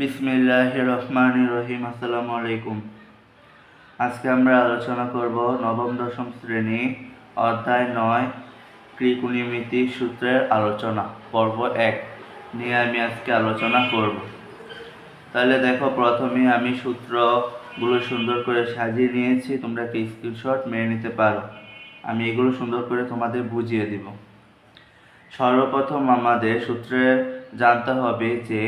বিসমিল্লাহ রহমান রহিম আসসালামু আলাইকুম। আজকে আমরা আলোচনা করব নবম, দশম শ্রেণি অধ্যায় নয়, ত্রিকোণমিতি সূত্রের আলোচনা, পর্ব এক নিয়ে আমি আজকে আলোচনা করব। তাহলে দেখো, প্রথমে আমি সূত্রগুলো সুন্দর করে সাজিয়ে নিয়েছি, তোমরা একটা স্ক্রিনশট মেনে নিতে পারো। আমি এগুলো সুন্দর করে তোমাদের বুঝিয়ে দিব। সর্বপ্রথম আমাদের সূত্রে জানতে হবে যে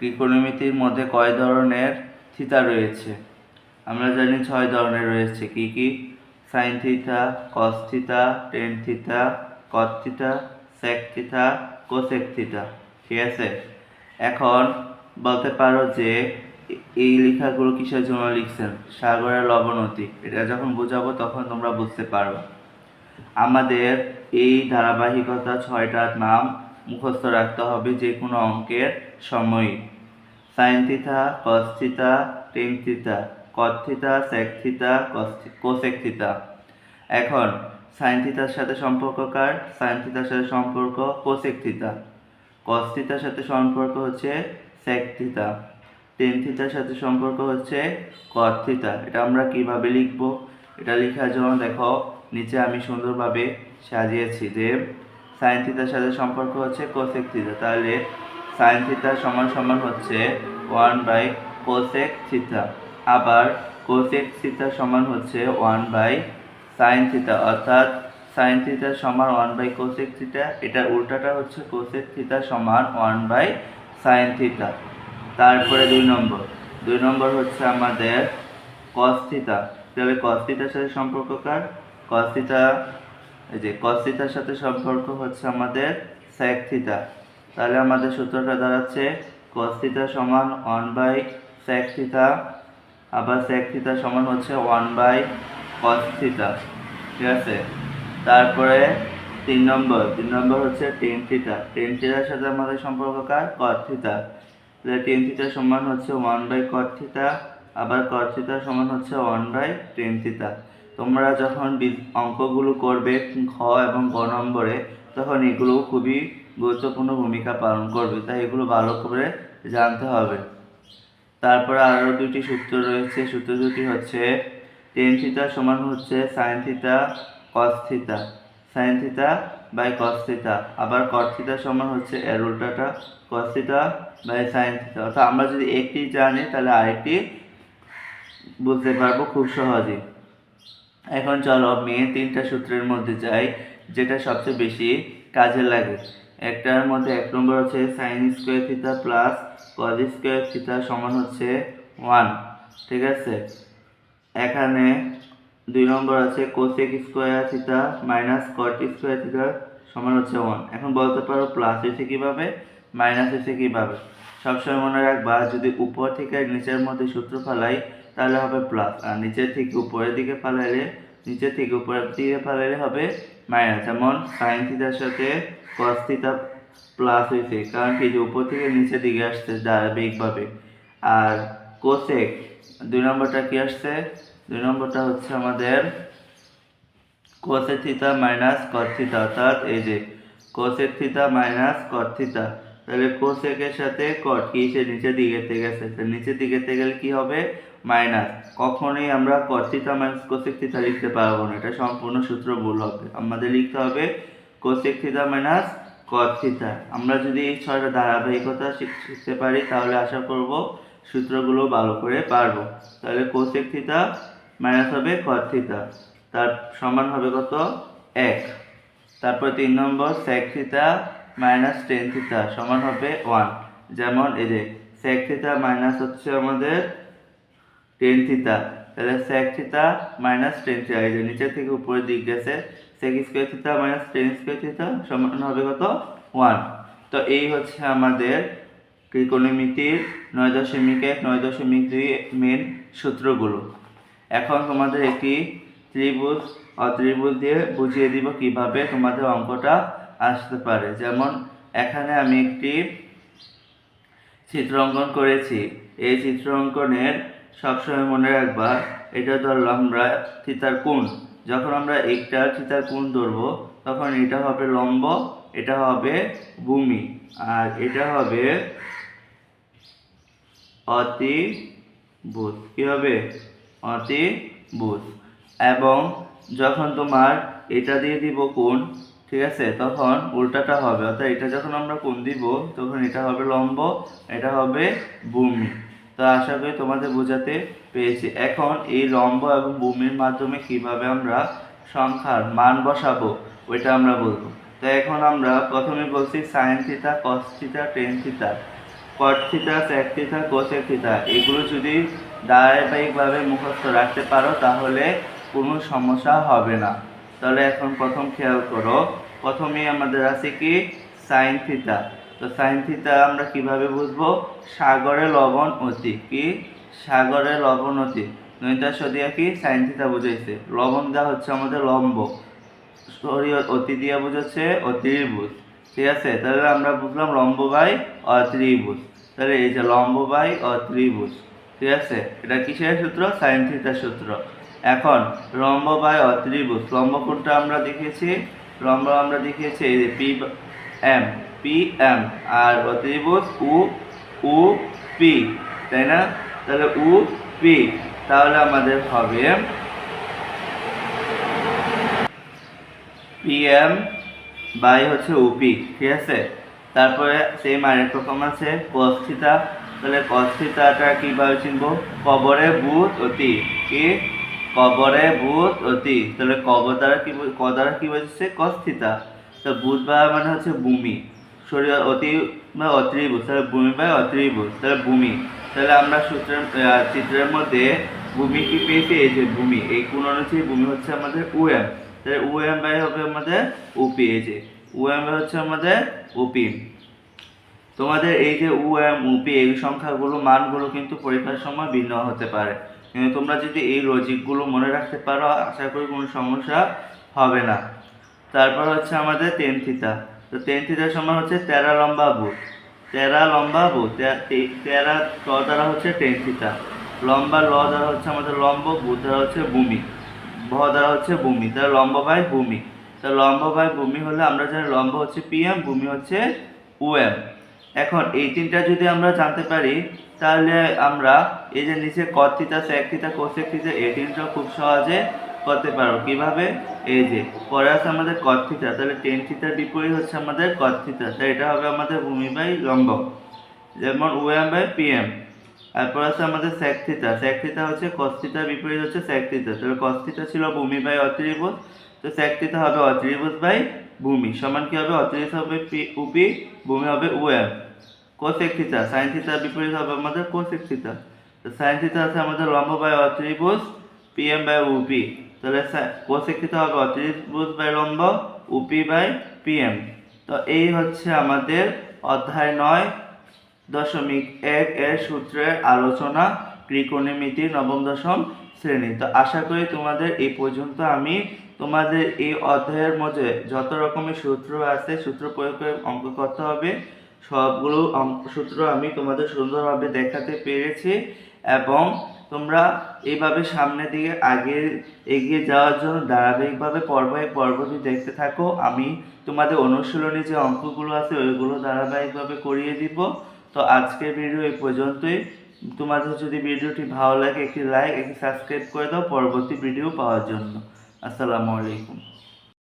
ত্রিকোণমিতির মধ্যে কয় ধরনের থিতা রয়েছে? আমরা জানি ছয় ধরনের রয়েছে। কি কি? Sine theta, cos theta, tan theta, cot theta, sec theta, cosec theta. ঠিক আছে? এখন বলতে পারো যে এই লেখাগুলো কিসের জন্য লিখছেন? সাগরের লবণতি এটা যখন বোঝাবো তখন তোমরা বুঝতে পারবে আমাদের এই ধারাবাহিকতা ছয়টার নাম মুখস্থ রাখতে হবে যে কোনো অঙ্কের সময়ই sine theta cos theta tan theta cot theta sec theta cosec theta এখন সাইন থিতার সাথে সম্পর্ক কার? সাইন থিতার সাথে সম্পর্ক কোসেক থিতা কস থিতার সাথে সম্পর্ক হচ্ছে সেক থিতা টেন থিতার সাথে সম্পর্ক হচ্ছে কট থিতা এটা আমরা কীভাবে লিখব? এটা লেখার জন্য দেখো, নিচে আমি সুন্দরভাবে সাজিয়েছি যে সাইন থিতার সাথে সম্পর্ক হচ্ছে কোসেক থিতা তাহলে সাইন থিতা সমান সমান হচ্ছে ওয়ান বাই কোসেক থিতা আবার কোসেক থিতা সমান হচ্ছে ওয়ান বাই সাইন থিতা অর্থাৎ সাইন থিতা সমান ওয়ান বাই কোসেক থিতা এটার উল্টাটা হচ্ছে কোসেক থিতা সমান ওয়ান বাই সাইন থিতা তারপরে দুই নম্বর। দুই নম্বর হচ্ছে আমাদের কস তাহলে কস থিতার সাথে সম্পর্ক কার? এই যে কস থিতার সাথে সম্পর্ক হচ্ছে আমাদের সেক থিতা তাহলে আমাদের সূত্রটা দাঁড়াচ্ছে কস থিতা সমান ওয়ান বাই থিতা আবার থিতা সমান হচ্ছে ওয়ান বাই কস থিতা ঠিক আছে? তারপরে তিন নম্বর তিন নম্বর হচ্ছে টেন থিতা টেন থিতার সাথে আমাদের সম্পর্ক কার? থিতা তাহলে টেন থিতা সমান হচ্ছে ওয়ান বাই কট থিতা আবার থিতা সমান হচ্ছে ওয়ান বাই টেন থিতা তোমরা যখন অঙ্কগুলো করবে খ এবং গ নম্বরে, তখন এগুলো খুবই গুরুত্বপূর্ণ ভূমিকা পালন করবে, তাই এগুলো ভালো করে জানতে হবে। তারপরে আরও দুটি সূত্র রয়েছে, সূত্র দুটি হচ্ছে টেন থিতা সমান হচ্ছে sine theta cos sine theta by cos theta আবার কট সমান হচ্ছে এর উল্টাটা বাই সাইন থিতা অর্থাৎ আমরা যদি একটি জানি, তাহলে আরেকটি বুঝতে পারব খুব সহজে এখন চলো মেয়ে তিনটা সূত্রের মধ্যে যাই, যেটা সবচেয়ে বেশি কাজে লাগে। একটার মধ্যে এক নম্বর হচ্ছে sine square theta plus cos square theta সমান হচ্ছে ওয়ান ঠিক আছে? এখানে দুই নম্বর আছে cosec square theta minus cot square theta সমান হচ্ছে ওয়ান এখন বলতে পারো প্লাস এসে কীভাবে? মাইনাস এসে কীভাবে? সবসময় মনে রাখবা, যদি উপর থেকে নিচের মধ্যে সূত্র ফেলাই, তাহলে হবে প্লাস আর নিচের থেকে উপরের দিকে ফালাইলে, নিচের থেকে উপরের দিকে ফালাইলে হবে মাইনাস যেমন সাইন থিতার সাথে কস থিতা প্লাস হয়েছে কারণ কি যে উপর থেকে নিচে দিকে আসছে ধারাবাহিকভাবে আর কোসেক দুই নম্বরটা কি আসছে? দুই নম্বরটা হচ্ছে আমাদের কোসেক থিতা মাইনাস কর থিতা অর্থাৎ এই যে কোসেক থিতা মাইনাস কর থিতা তাহলে কোসেকের সাথে কট কি? সে দিকে গেছে তো নিচের দিকে গেলে কি হবে? মাইনাস কখনোই আমরা কট মাইনাস কোসেক থিতা লিখতে পারব না। এটা সম্পূর্ণ সূত্র ভুল হবে। আমাদের লিখতে হবে কোসেক থিতা মাইনাস কট আমরা যদি এই ছয়টা ধারাবাহিকতা শিখ- শিখতে পারি, তাহলে আশা করব সূত্রগুলো ভালো করে পারব। তাহলে কোসেক থিতা মাইনাস হবে কট তার সমান হবে কত? এক। তারপর তিন নম্বর সেক থিতা মাইনাস টেন থিতা সমান হবে ওয়ান যেমন এই যে সেক থিতা মাইনাস হচ্ছে আমাদের টেন থিতা তাহলে সেক থিতা মাইনাস টেন থিতা এই যে নিচে থেকে উপরের দিক গেছে sec square theta minus tan square theta সমান হবে কত? ওয়ান তো এই হচ্ছে আমাদের ত্রিকোণমিতির নয় দশমিক এক, নয় দশমিক দুই মেন সূত্রগুলো। এখন তোমাদের একটি ত্রিভুজ, অত্রিভুজ দিয়ে বুঝিয়ে দিব কীভাবে তোমাদের অঙ্কটা আসতে পারে। যেমন, এখানে আমি একটি চিত্র অঙ্কন করেছি। এই চিত্র অঙ্কনের সবসময় মনে রাখবা, এটা ধরলাম আমরা থিতার কোণ। যখন আমরা একটা থিতার কোণ ধরবো, তখন এটা হবে লম্ব, এটা হবে ভূমি, আর এটা হবে অতি অতিভুজ। কী হবে? অতি অতিভুজ। এবং যখন তোমার এটা দিয়ে দিব কোণ ঠিক আছে? তখন উল্টাটা হবে। অর্থাৎ এটা যখন আমরা কোণ দিব, তখন এটা হবে লম্ব, এটা হবে ভূমি। তো আশা করি তোমাদের বোঝাতে পেরেছি। এখন এই লম্ব এবং ভূমির মাধ্যমে কীভাবে আমরা সংখ্যার মান বসাবো, ওইটা আমরা বলব। তো এখন আমরা প্রথমে বলছি sine theta cos theta tan theta cot theta sec theta cosec theta এগুলো যদি ধারাবাহিকভাবে মুখস্থ রাখতে পারো, তাহলে কোনো সমস্যা হবে না। তাহলে এখন প্রথম খেয়াল করো। প্রথমেই আমাদের আছে কি? সাইন থিতা তো সাইন থিতা আমরা কীভাবে বুঝব? সাগরে লবণ অতি। কি? সাগরে লবণ অতি। নৈতা সদিয়া কি? সাইন থিতা বুঝাইছে। লবণ দেওয়া হচ্ছে আমাদের লম্ব। সরি অতি দিয়া বুঝাচ্ছে অতিরিভুজ ঠিক আছে? তাহলে আমরা বুঝলাম লম্ব বাই অত্রিভুজ তাহলে এই যে লম্ব বাই অত্রিভুজ ঠিক আছে? এটা কিসের সূত্র? সাইন থিটার সূত্র। এখন লম্ব বাই অত্রিভুজ লম্ব কোণটা আমরা দেখিয়েছি? লম্ব আমরা দেখিয়েছি এই যে পি এম পি এম আর অত্রিভুজ উ উ পি তাই না? তাহলে উ পি তাহলে আমাদের হবে পিএম বাই হচ্ছে উপি ঠিক আছে? তারপরে সেম আরেক রকম আছে কস্থিতা তাহলে কস্থিতাটা কীভাবে চিনবো? কবরে ভূত অতি কি? কবরে ভূত অতি। তাহলে কবর দ্বারা কি ক দ্বারা কি বলছে কস্থিতা। তো ভূত বা মানে হচ্ছে ভূমি। শরীর অতি বা অত্রিভুজ। তাহলে ভূমি বা অত্রিভুজ। তাহলে ভূমি। তাহলে আমরা সূত্রের চিত্রের মধ্যে ভূমি কি পেয়েছি? এই যে ভূমি। এই কোন অনুযায়ী ভূমি হচ্ছে আমাদের উএম। তাহলে উএম বাই হবে আমাদের উপি। এই যে উএম হচ্ছে আমাদের উপি। তোমাদের এই যে উ এম উপি, এই সংখ্যাগুলো, মানগুলো কিন্তু পরীক্ষার সময় ভিন্ন হতে পারে। তোমরা যদি এই লজিকগুলো মনে রাখতে পারো, আশা করি কোনো সমস্যা হবে না। তারপর হচ্ছে আমাদের টেন থিতা তো টেন থিতার সমান হচ্ছে তেরা লম্বা বুট। তেরা লম্বা বুট। তেরা ট দ্বারা হচ্ছে টেন থিতা লম্বা ল দ্বারা হচ্ছে আমাদের লম্ব, বুট দ্বারা হচ্ছে ভূমি। ভ দ্বারা হচ্ছে ভূমি। তাহলে লম্ব বাই ভূমি। তা লম্ব বাই ভূমি হলে আমরা জানি লম্ব হচ্ছে পিএম ভূমি হচ্ছে উএম এখন এই তিনটা যদি আমরা জানতে পারি তাহলে আমরা এই যে নিচে কত থিতা স্যাক থিতা কোসেক খুব সহজে করতে পারব। কীভাবে? এই যে, পরে আছে আমাদের কত তাহলে টেন থিতার বিপরীত হচ্ছে আমাদের কত থিতা তাই এটা হবে আমাদের ভূমি বাই লম্ব। যেমন ওএম বাই পিএম তারপর আছে আমাদের স্যাক থিতা হচ্ছে কস বিপরীত হচ্ছে স্যাক তাহলে কস থিতা ছিল ভূমি বাই অত্রিভুজ, তো স্যাক হবে অত্রিভুজ বাই ভূমি, সমান কি হবে? অত্রিভুজ হবে পি উপি, ভূমি হবে ওএম কোসেক থিতা সাইন থিতার বিপরীত হবে আমাদের কোসেক থিতা তো সাইন থিতা আছে আমাদের লম্ব বাই অত্রিভুজ পিএম বাই উপি তাহলে কোসেক থিতা হবে অত্রিভুজ বাই লম্ব উপি বাই পিএম তো এই হচ্ছে আমাদের অধ্যায় নয় দশমিক এক এর সূত্রের আলোচনা, ত্রিকোণমিতি নবম দশম শ্রেণি। তো আশা করি তোমাদের এই পর্যন্ত আমি তোমাদের এই অধ্যায়ের মধ্যে যত রকমের সূত্র আছে, সূত্র প্রয়োগ করে অঙ্ক করতে হবে। সবগুলো সূত্র আমি তোমাদের সুন্দরভাবে দেখাতে পেরেছি এবং তোমরা এইভাবে সামনের দিকে আগে এগিয়ে যাওয়ার জন্য ধারাবাহিকভাবে পর্ব পর্বটি দেখতে থাকো। আমি তোমাদের অনুশীলনী যে অঙ্কগুলো আছে, ওইগুলো ধারাবাহিকভাবে করিয়ে দিব। তো আজকের ভিডিও এই পর্যন্তই। তোমাদের যদি ভিডিওটি ভালো লাগে, একটি লাইক একটি সাবস্ক্রাইব করে দাও পরবর্তী ভিডিও পাওয়ার জন্য। আসসালামু আলাইকুম।